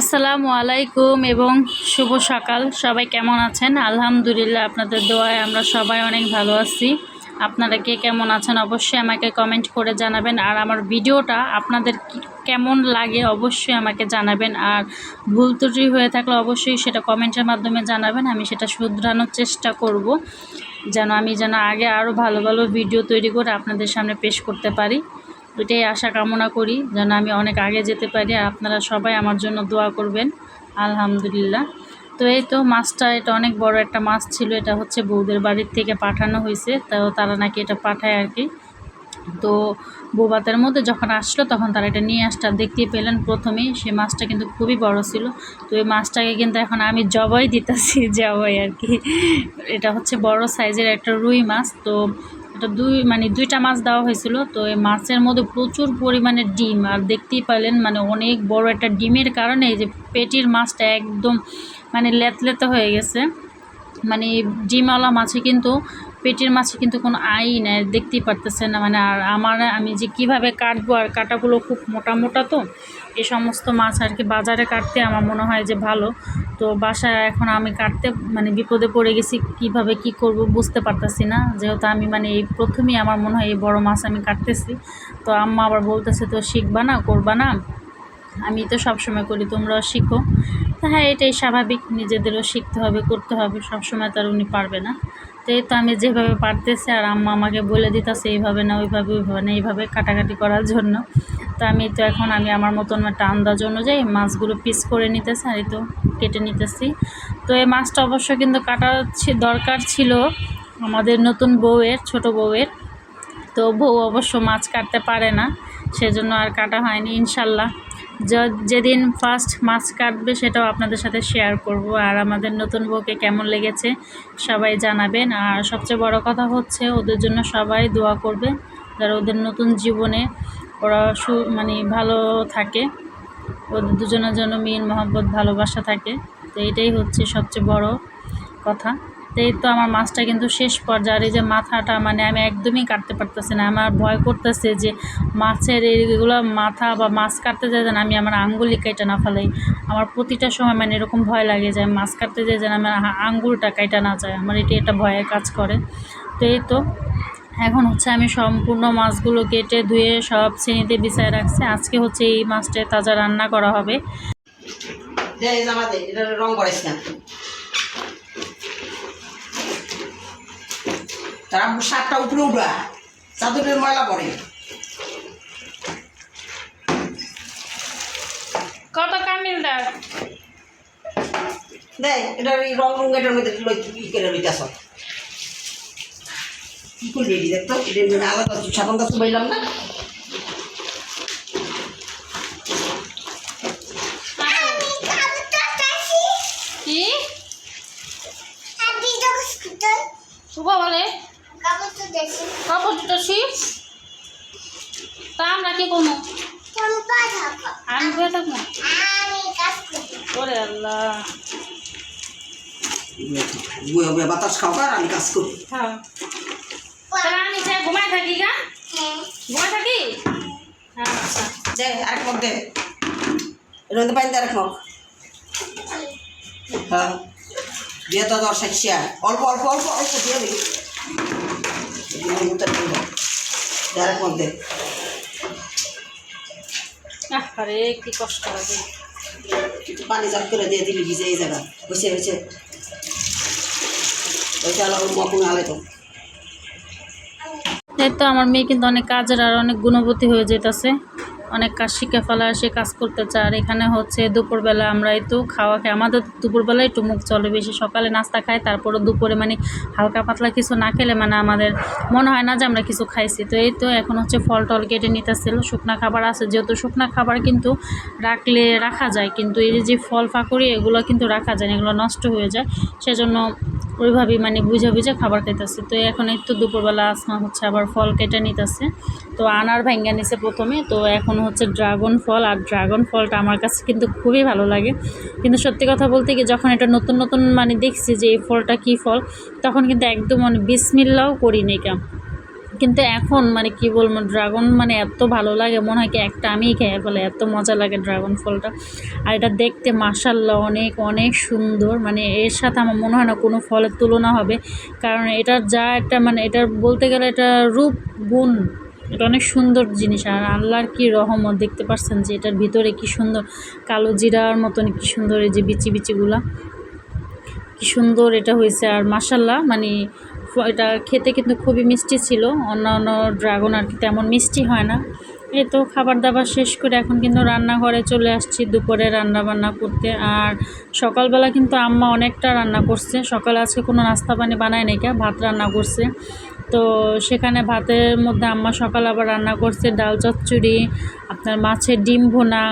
আসসালামু আলাইকুম এবং শুভ সকাল। সবাই কেমন আছেন? আলহামদুলিল্লাহ আপনাদের দোয়ায় আমরা সবাই অনেক ভালো আছি। আপনারা কে কেমন আছেন অবশ্যই আমাকে কমেন্ট করে জানাবেন। আর আমার ভিডিওটা আপনাদের কেমন লাগে অবশ্যই আমাকে জানাবেন। আর ভুল ত্রুটি হয়ে থাকলে অবশ্যই সেটা কমেন্টের মাধ্যমে জানাবেন। আমি সেটা শুধরানোর চেষ্টা করব। যেন আমি যেন আগে আরও ভালো ভালো ভিডিও তৈরি করে আপনাদের সামনে পেশ করতে পারি। ওইটাই আশা কামনা করি, যেন আমি অনেক আগে যেতে পারি। আর আপনারা সবাই আমার জন্য দোয়া করবেন, আলহামদুলিল্লাহ। তো এই তো মাছটা, এটা অনেক বড় একটা মাছ ছিল, এটা হচ্ছে বৌদের বাড়ির থেকে পাঠানো হয়েছে, তো তারা নাকি এটা পাঠায় আর কি। তো বৌবাতের মধ্যে যখন আসলো, তখন তারা এটা নিয়ে আসটা দেখতেই পেলেন প্রথমেই সে মাছটা কিন্তু খুবই বড় ছিল। তো এই মাছটাকে কিন্তু এখন আমি জবাই দিতেছি, জবাই আর কি। এটা হচ্ছে বড় সাইজের একটা রুই মাছ, তো এটা দুই মানে দুইটা মাছ দেওয়া হয়েছিল। তো এই মাছের মধ্যে প্রচুর পরিমাণে ডিম। আর দেখতেই পেলেন মানে অনেক বড় একটা ডিমের কারণে এই যে পেটির মাছটা একদম মানে লেতলেতে হয়ে গেছে। মানে ডিমওয়ালা মাছে কিন্তু পেটের মাছে কিন্তু কোনো আই নেই, দেখতেই পারতেছে না। মানে আর আমার, আমি যে কীভাবে কাটবো আর কাটাগুলো খুব মোটা মোটা তো এই সমস্ত মাছ আর কি বাজারে কাটতে আমার মনে হয় যে ভালো। তো বাসায় এখন আমি কাটতে মানে বিপদে পড়ে গেছি, কীভাবে কি করব বুঝতে পারতেছি না। যেহেতু আমি মানে এই প্রথমেই আমার মনে হয় এই বড় মাছ আমি কাটতেছি। তো আম্মা আবার বলতেছে তো শিখবা না, করবা না? আমি তো সবসময় করি, তোমরাও শিখো। হ্যাঁ এটাই স্বাভাবিক, নিজেদেরও শিখতে হবে, করতে হবে, সবসময় তার উনি পারবে না। তো এই তো আমি যেভাবে পারতেছি আর আম্মা আমাকে বলে দিতেছে, এইভাবে না ওইভাবে ওইভাবে না এইভাবে কাটাকাটি করার জন্য। তো আমি তো এখন, আমি আমার মতন একটা আন্দাজ অনুযায়ী মাছগুলো পিস করে নিতেছি আর তো কেটে নিতেছি। তো এই মাছটা অবশ্য কিন্তু কাটা দরকার ছিল আমাদের নতুন বউয়ের, ছোট বউয়ের। তো বউ অবশ্য মাছ কাটতে পারে না, সেজন্য আর কাটা হয়নি, ইনশাল্লাহ। যেদিন ফার্স্ট মাছ কাটবে সেটাও আপনাদের সাথে শেয়ার করব। আর আমাদের নতুন বউকে কেমন লেগেছে সবাই জানাবেন। আর সবচেয়ে বড় কথা হচ্ছে ওদের জন্য সবাই দোয়া করবে যারা ওদের নতুন জীবনে ওরা সু মানে ভালো থাকে। ওদের দুজনের জন্য মিল মহব্বত ভালোবাসা থাকে। তো এটাই হচ্ছে সবচেয়ে বড় কথা। এই তো আমার মাছটা কিন্তু শেষ পর্যায়ে এই যে মাথাটা মানে আমি একদমই কাটতে পারতেছি না। আমার ভয় করতেছে যে মাছের এইগুলো মাথা বা মাছ কাটতে যায় যেন আমি আমার আঙ্গুলি কেটে না ফেলাই। আমার প্রতিটা সময় মানে এরকম ভয় লাগে যে মাছ কাটতে যাই যেন আমার আঙ্গুলটা কেটে না যায়। আমার এটি একটা ভয়ের কাজ করে। তো এই তো, এখন হচ্ছে আমি সম্পূর্ণ মাছগুলো কেটে ধুয়ে সব শ্রেণীতে বিছায় রাখছি। আজকে হচ্ছে এই মাছটা তাজা রান্না করা হবে। রং তারা সারটা উপরে উঠা চাদরের ময়লা পড়ে কত কামিল দাও? দে এটা এই রং রং এটার মধ্যে ই করে লইতাছ? কি করলি দেখতো? দেখ এটা আলাদা দাস বললাম না কি শুভ বলে কাপড় জুটাছি তা আমরা কি করব? আমি ঘুরে থাকব? ওরে আল্লাহ। বাতাস খাও আর আমি কাজ করি হ্যাঁ। তাহলে আমি সে ঘুমাই থাকি গা? ঘুমায় থাকি? হ্যাঁ আচ্ছা। দে আরেক মগ দে। মধ্যে পানি দে আরেক মগ। হ্যাঁ। দিয়ে তো দশ অল্প অল্প অল্প অল্প দিয়ে দিবি। আরে কি কষ্ট লাগে। একটু পানি জল করে দিয়ে দিলি ভিজে এই জায়গা। হয়েছে হয়েছে ওইটা আলাদা মকুন তো আমার মেয়ে কিন্তু অনেক কাজের আর অনেক গুণবতী হয়ে যেতেছে। অনেক কাজ শিখে ফেলা সে কাজ করতে চায়। আর এখানে হচ্ছে দুপুরবেলা আমরা একটু খাওয়া খাই। আমাদের দুপুরবেলা একটু মুখ চলে বেশি। সকালে নাস্তা খাই তারপরে দুপুরে মানে হালকা পাতলা কিছু না খেলে মানে আমাদের মনে হয় না যে আমরা কিছু খাইছি। তো এই তো এখন হচ্ছে ফল টল কেটে নিতেছিল, শুকনা খাবার আছে। যেহেতু শুকনা খাবার কিন্তু রাখলে রাখা যায়, কিন্তু এই যে ফল ফাঁকুড়ি এগুলো কিন্তু রাখা যায় এগুলো নষ্ট হয়ে যায়। সেজন্য ওইভাবেই মানে বুঝা বুঝে খাবার খাইতেছে। তো এখন একটু দুপুরবেলা আসমা হচ্ছে আবার ফল কেটে নিতেছে। তো আনার ভাঙ্গা নিছে প্রথমে। তো এখন হচ্ছে ড্রাগন ফল। আর ড্রাগন ফলটা আমার কাছে কিন্তু খুবই ভালো লাগে। কিন্তু সত্যি কথা বলতে গিয়ে যখন এটা নতুন নতুন মানে দেখছি যে এই ফলটা কি ফল, তখন কিন্তু একদম মানে বিসমিল্লাও করি নি কেমন কিন্তু এখন মানে কি বলব ড্রাগন মানে এত ভালো লাগে, মনে হয় কি একটা আমিই খেয়ে ফেলে, এত মজা লাগে ড্রাগন ফলটা। আর এটা দেখতে মাসাল্লাহ অনেক অনেক সুন্দর মানে এর সাথে আমার মনে হয় না কোনো ফলের তুলনা হবে। কারণ এটার যা একটা মানে এটার বলতে গেলে এটা রূপ, গুণ, এটা অনেক সুন্দর জিনিস। আর আল্লাহর কি রহমত, দেখতে পাচ্ছেন যে এটার ভিতরে কি সুন্দর, কালো জিরার মতন কি সুন্দর এই যে বিচি বিচিগুলা। কি সুন্দর এটা হয়েছে, আর মাসাল্লাহ মানে এটা খেতে কিন্তু খুবই মিষ্টি ছিল। অন্যান্য ড্রাগন আর কি তেমন মিষ্টি হয় না। এই তো খাবার দাবার শেষ করে এখন কিন্তু রান্নাঘরে চলে আসছি দুপুরে রান্না বান্না করতে। আর সকালবেলা কিন্তু আম্মা অনেকটা রান্না করছে। সকালে আজকে কোনো নাস্তা পানি বানায় নাকি ভাত রান্না করছে। তো সেখানে ভাতের মধ্যে আম্মা সকাল আবার রান্না করছে, ডাল চচ্চড়ি, আপনার মাছের ডিম ভোনা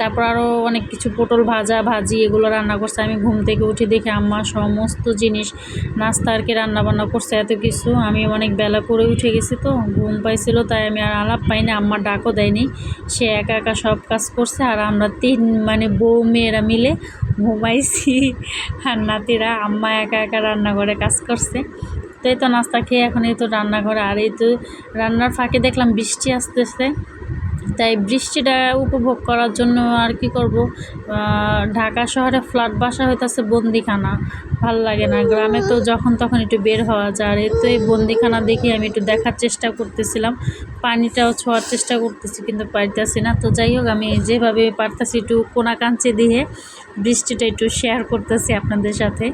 তারপর আরও অনেক কিছু পটল ভাজা, ভাজি এগুলো রান্না করছে। আমি ঘুম থেকে উঠে দেখে আম্মা সমস্ত জিনিস, নাস্তা আর কি রান্না বান্না করছে, এত কিছু। আমি অনেক বেলা করে উঠে গেছি তো, ঘুম পাইছিল, তাই আমি আর আলাপ পাইনি, আম্মা ডাকও দেয়নি। সে একা একা সব কাজ করছে আর আমরা তিন মানে বউ, মেয়েরা মিলে ঘুমাইছি। আর নাতিরা, আম্মা একা একা রান্না করে কাজ করছে। তো এই তো নাস্তা খেয়ে এখন এই তো রান্নাঘরে, আর এই তো রান্নার ফাঁকে দেখলাম বৃষ্টি আসতেছে। তাই বৃষ্টিটা উপভোগ করার জন্য আর কি করব। ঢাকা শহরে ফ্ল্যাট বাসা হইতেছে বন্দিখানা। ভালো লাগে না। গ্রামে তো যখন তখন একটু বের হওয়া যায়। আর তো এই বন্দিখানা দেখে আমি একটু দেখার চেষ্টা করতেছিলাম। পানিটাও ছোঁয়ার চেষ্টা করতেছি কিন্তু পারতেছি না। তো যাই হোক, আমি যেভাবে পারতেছি একটু কোনা কাঞ্চে দিয়ে বৃষ্টিটা একটু শেয়ার করতেছি আপনাদের সাথে।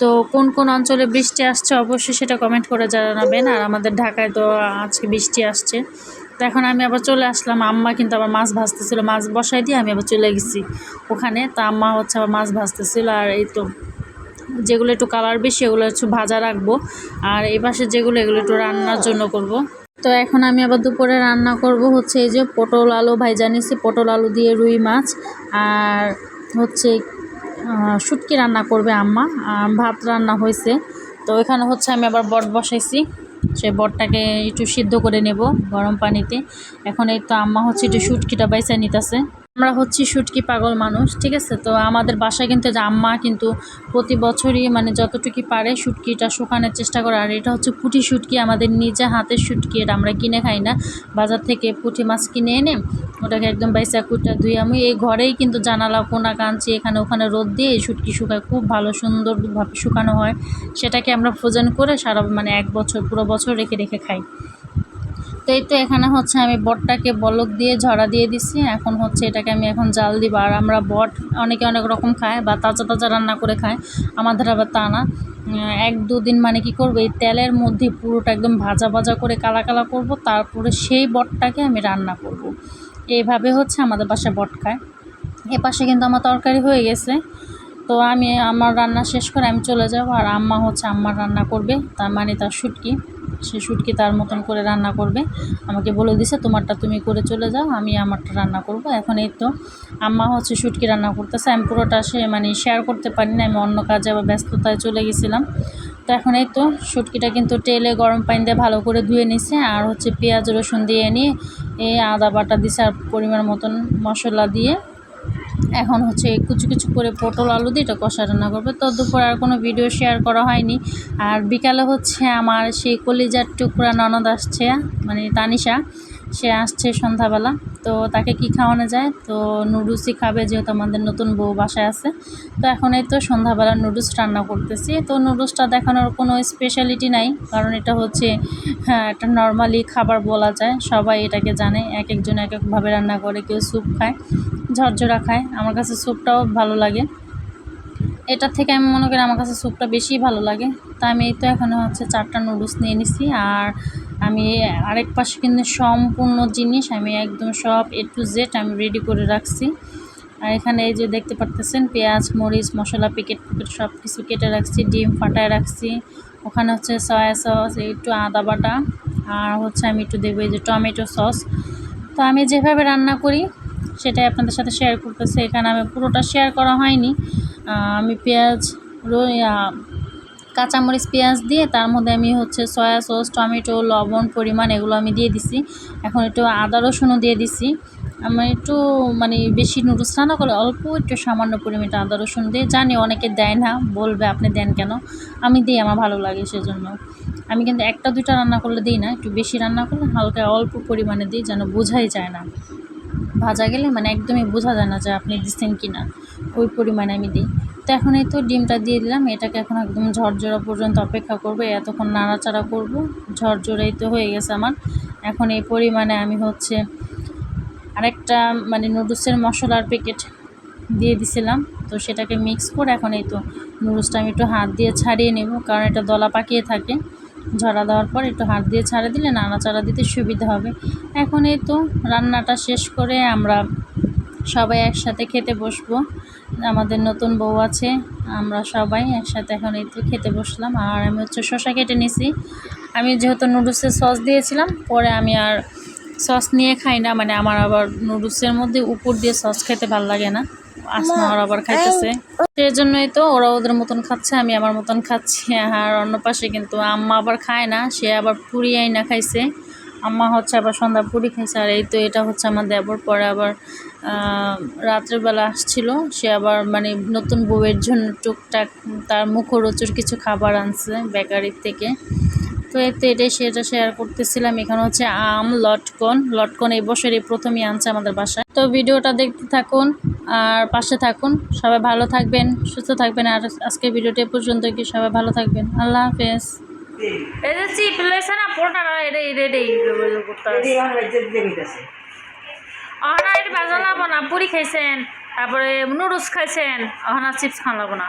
তো কোন কোন অঞ্চলে বৃষ্টি আসছে অবশ্যই সেটা কমেন্ট করে জানাবেন। আর আমাদের ঢাকায় তো আজকে বৃষ্টি আসছে। তো এখন আমি আবার চলে আসলাম। আম্মা কিন্তু আবার মাছ ভাজতেছিল। মাছ বসাই দিয়ে আমি আবার চলে গেছি ওখানে। তো আম্মা হচ্ছে আবার মাছ ভাজতেছিল। আর এই তো যেগুলো একটু কালার বেশি, এগুলো একটু ভাজা রাখব। আর এই পাশে যেগুলো, এগুলো একটু রান্নার জন্য করব। তো এখন আমি আবার দুপুরে রান্না করব হচ্ছে এই যে পটল আলু ভাই নিছি। পটল আলু দিয়ে রুই মাছ। আর হচ্ছে শুটকি রান্না করবে আম্মা। ভাত রান্না হয়েছে। তো এখানে হচ্ছে আমি আবার বট বসাইছি। সে বটটাকে একটু সিদ্ধ করে নেব গরম পানিতে। এখন এই তো আম্মা হচ্ছে একটু শুটকিটা বাইসা নিতেছে। আমরা হচ্ছি শুটকি পাগল মানুষ, ঠিক আছে? তো আমাদের বাসায় কিন্তু আম্মা কিন্তু প্রতি বছরই মানে যতটুকু পারে শুটকিটা শুকানোর চেষ্টা করে। আর এটা হচ্ছে পুঁটি শুটকি, আমাদের নিজে হাতের শুটকি, এটা আমরা কিনে খাই না। বাজার থেকে পুঁটি মাছ কিনে এনে ওটাকে একদম বাইসা কুটা ধুই আমি এই ঘরেই কিন্তু জানালা, কোনা, কাঞ্চি, এখানে ওখানে রোদ দিয়ে এই শুটকি শুকায়। খুব ভালো সুন্দরভাবে শুকানো হয়। সেটাকে আমরা ফ্রোজেন করে সারা মানে এক বছর, পুরো বছর রেখে রেখে খাই। তো এই তো এখানে হচ্ছে আমি বটটাকে বলক দিয়ে ঝরা দিয়ে দিছি। এখন হচ্ছে এটাকে আমি এখন জাল দিব। আর আমরা বট অনেকে অনেক রকম খায় বা তাজা তাজা রান্না করে খায়, আমাদের আবার তা না। এক দুদিন মানে কি করব, এই তেলের মধ্যে পুরোটা একদম ভাজা ভাজা করে কালা কালা করব, তারপরে সেই বটটাকে আমি রান্না করব। এইভাবে হচ্ছে আমাদের বাসায় বট খায়। এ পাশে কিন্তু আমার তরকারি হয়ে গেছে। তো আমি আমার রান্না শেষ করে আমি চলে যাব। আর আম্মা হচ্ছে আম্মার রান্না করবে, তার মানে তার শুটকি সে শুটকি তার মতন করে রান্না করবে। আমাকে বলে দিছে, তোমারটা তুমি করে চলে যাও, আমি আমারটা রান্না করব। এখন এই তো আম্মা হচ্ছে শুটকি রান্না করতেছে। আমি পুরোটা সে মানে শেয়ার করতে পারি না আমি অন্য কাজে আবার ব্যস্ততায় চলে গেছিলাম। তো এখন এই তো শুটকিটা কিন্তু তেলে গরম পানি দিয়ে ভালো করে ধুয়ে নিছে আর হচ্ছে পেঁয়াজ রসুন দিয়ে নিয়ে এই আদা বাটা দিছে আর পরিমাণ মতন মশলা দিয়ে। এখন হচ্ছে কুচু কুচু করে পটল, আলু দিয়ে এটা কষা রান্না করবে। তো দুপুর আর কোনো ভিডিও শেয়ার করা হয়নি। আর বিকালে হচ্ছে আমার সেই কলিজার টুকরা ননদ আসছে মানে তানিশা। সে আসছে সন্ধ্যাবেলা। তো তাকে কি খাওয়ানো যায়? তো নুডলসই খাবে যেহেতু আমাদের নতুন বউ বাসায় আছে। তো এখন এই তো সন্ধ্যাবেলা নুডলস রান্না করতেছি। তো নুডলসটা দেখানোর কোনো স্পেশালিটি নাই। কারণ এটা হচ্ছে হ্যাঁ একটা নর্মালি খাবার বলা যায়। সবাই এটাকে জানে। এক একজন এক একভাবে রান্না করে। কেউ স্যুপ খায়, ঝরঝরা খায়। আমার কাছে স্যুপটাও ভালো লাগে। এটার থেকে আমি মনে করি আমার কাছে স্যুপটা বেশি ভালো লাগে। তা আমি এই তো এখানে হচ্ছে চারটা নুডলস নিয়ে নিছি। আর আমি আরেক পাশে কিন্তু সম্পূর্ণ জিনিস আমি একদম সব এ টু জেড আমি রেডি করে রাখছি। আর এখানে এই যে দেখতে পারতেছেন পেঁয়াজ মরিচ মশলা প্যাকেট প্যাকেট সব কিছু কেটে রাখছি ডিম ফাটায় রাখছি। ওখানে হচ্ছে সয়া সস একটু আদা বাটা আর হচ্ছে আমি একটু দেবো এই যে টমেটো সস তো আমি যেভাবে রান্না করি সেটাই আপনাদের সাথে শেয়ার করতেছি। এখানে আমি পুরোটা শেয়ার করা হয়নি। আমি পেঁয়াজ রো- ইয়া, কাঁচামরিচ, পেঁয়াজ দিয়ে তার মধ্যে আমি হচ্ছে সয়া সস, টমেটো, লবণ পরিমাণ এগুলো আমি দিয়ে দিছি। এখন একটু আদা, রসুনও দিয়ে দিছি। আমি একটু মানে বেশি নুডলস রান্না করে অল্প একটু সামান্য পরিমাণে আদা, রসুন দিয়ে। জানি অনেকে দেয় না, বলবে আপনি দেন কেন? আমি দিই, আমার ভালো লাগে সেজন্য। আমি কিন্তু একটা, দুইটা রান্না করলে দিই না, একটু বেশি রান্না করলে হালকা অল্প পরিমাণে দিই, যেন বোঝাই যায় না। ভাজা গেলে মানে একদমই বোঝা যায় না যে আপনি দিচ্ছেন কি না ওই পরিমাণে আমি দিই। তো এখন এই তো ডিমটা দিয়ে দিলাম, এটাকে এখন একদম ঝরঝরা পর্যন্ত অপেক্ষা করব, এতক্ষণ নাড়াচাড়া করব, ঝরঝরেই তো হয়ে গেছে আমার। এখন এই পরিমাণে আমি হচ্ছে আরেকটা মানে নুডলসের মশলার প্যাকেট দিয়ে দিছিলাম, তো সেটাকে মিক্স করে এখন এই তো নুডলসটা আমি একটু হাত দিয়ে ছাড়িয়ে নেব, কারণ এটা দলা পাকিয়ে থাকে। ঝরা দেওয়ার পর একটু হাত দিয়ে ছাড়ে দিলে নাড়াচাড়া দিতে সুবিধা হবে। এখন এই তো রান্নাটা শেষ করে আমরা সবাই একসাথে খেতে বসবো। আমাদের নতুন বউ আছে, আমরা সবাই একসাথে এখন এই তো খেতে বসলাম। আর আমি হচ্ছে শশা কেটে নিছি। আমি যেহেতু নুডলসের সস দিয়েছিলাম, পরে আমি আর সস নিয়ে খাই না মানে আমার আবার নুডলসের মধ্যে উপর দিয়ে সস খেতে ভালো লাগে না। আসমা ওরা আবার খাইতেছে। সেই জন্যই তো ওরা ওদের মতন খাচ্ছে আমি আমার মতন খাচ্ছি। আর অন্য পাশে কিন্তু আম্মা আবার খায় না সে আবার পুরি আইনা খাইছে। আম্মা হচ্ছে আবার সন্ধ্যা পুরি খাইছে আর এই তো এটা হচ্ছে আমার দেবর। পরে আবার রাত্রেবেলা আসছিল সে আবার মানে নতুন বউয়ের জন্য টুকটাক তার মুখরোচর কিছু খাবার আনছে বেকারির থেকে। তো এতে এটাই সেটা শেয়ার করতেছিলাম। এখানে হচ্ছে আম লটকন। লটকন এই বছরই প্রথমই আনছে আমাদের বাসায়। তো ভিডিওটা দেখতে থাকুন আর পাশে থাকুন। সবাই ভালো থাকবেন সুস্থ থাকবেন। আর আজকে ভিডিওটা এ পর্যন্ত কি সবাই ভালো থাকবেন। আল্লাহ হাফেজ। এই যে চিপ লেছে না পোটা এটা এটা আর এটা বাজা লাগবো না পুরি খাইছেন তারপরে নুডলস খাইছেন। চিপস খাওয়া লাগবো না।